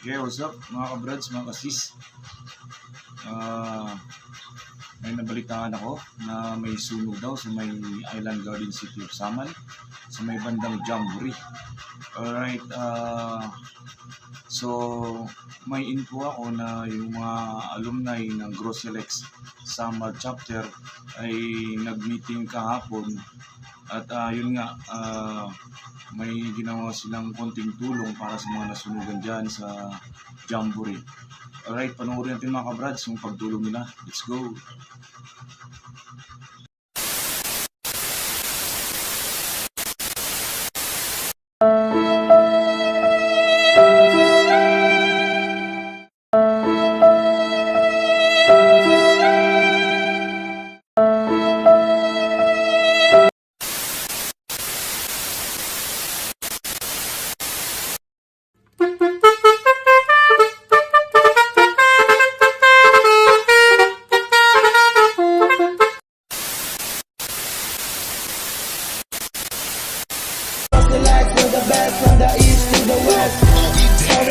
Okay, what's up mga kabrads, mga kasis? Ah, may nabalitaan ako na may sunog daw sa may Island Garden City of Samal sa may bandang Jamboree. Alright, ah, so may info ako na yung mga alumni ng Groselex Samal chapter ay nag-meeting kahapon at ah, yun nga, ah, may ginawa silang konting tulong para sa mga nasunugan dyan sa Jamboree. Alright, panoorin natin mga kabrads yung pagtulong nila. Let's go!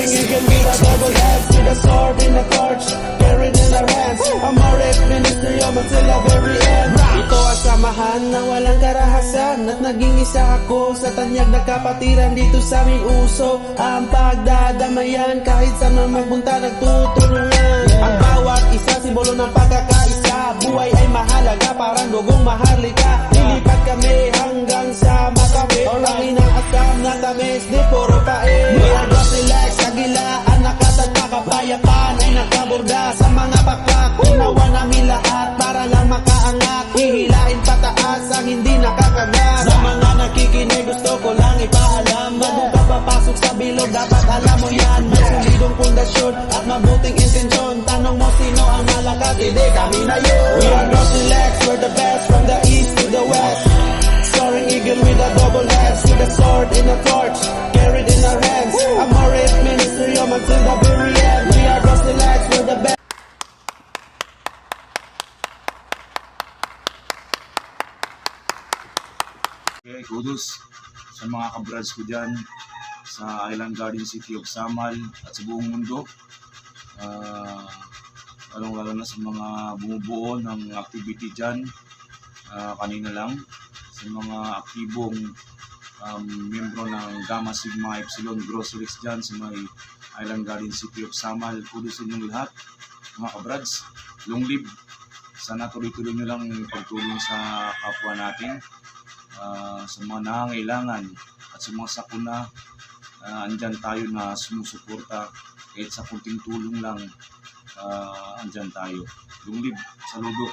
Starting again with a double head, with a sword in the torch, carried in our hands. A Mooric ministry until the very end. Ito ang samahan na walang karahasan at naging isa ako sa tanyag na kapatiran dito sa aming uso. Ang pagdadamayan kahit saan man magpunta nagtutulungan. Ang bawat isa simbolo ng pagkakaisa. Buhay ay mahalaga parang dugong maharlika. Hindi nakakagat. Sa mga nakikinig gusto ko lang. Bago ka papasok sa bilog, dapat alam mo yan. May pundasyon at mabuting intensyon. Tanong mo sino ang malakas, hindi kami na yun. We are not relax, we're the best from the east to the west. Soaring eagle with a double head, with a sword in a torch, carried in our hands. A Mooric ministry of until the Okay, kudos sa mga kabrads ko dyan sa Island Garden City of Samal at sa buong mundo. Uh, lalo na sa mga bumubuo ng activity dyan ah, kanina lang sa mga aktibong um, miyembro ng Gamma Sigma Epsilon Groceries dyan sa may Island Garden City of Samal. Kudos sa inyong lahat, mga kabrads. Long live. Sana tuloy-tuloy nyo lang pagtulong sa kapwa natin ah, sa mga nangangailangan at sa mga sakuna uh, andyan tayo na sumusuporta kahit sa kunting tulong lang ah, andyan tayo. Lunglib, saludo.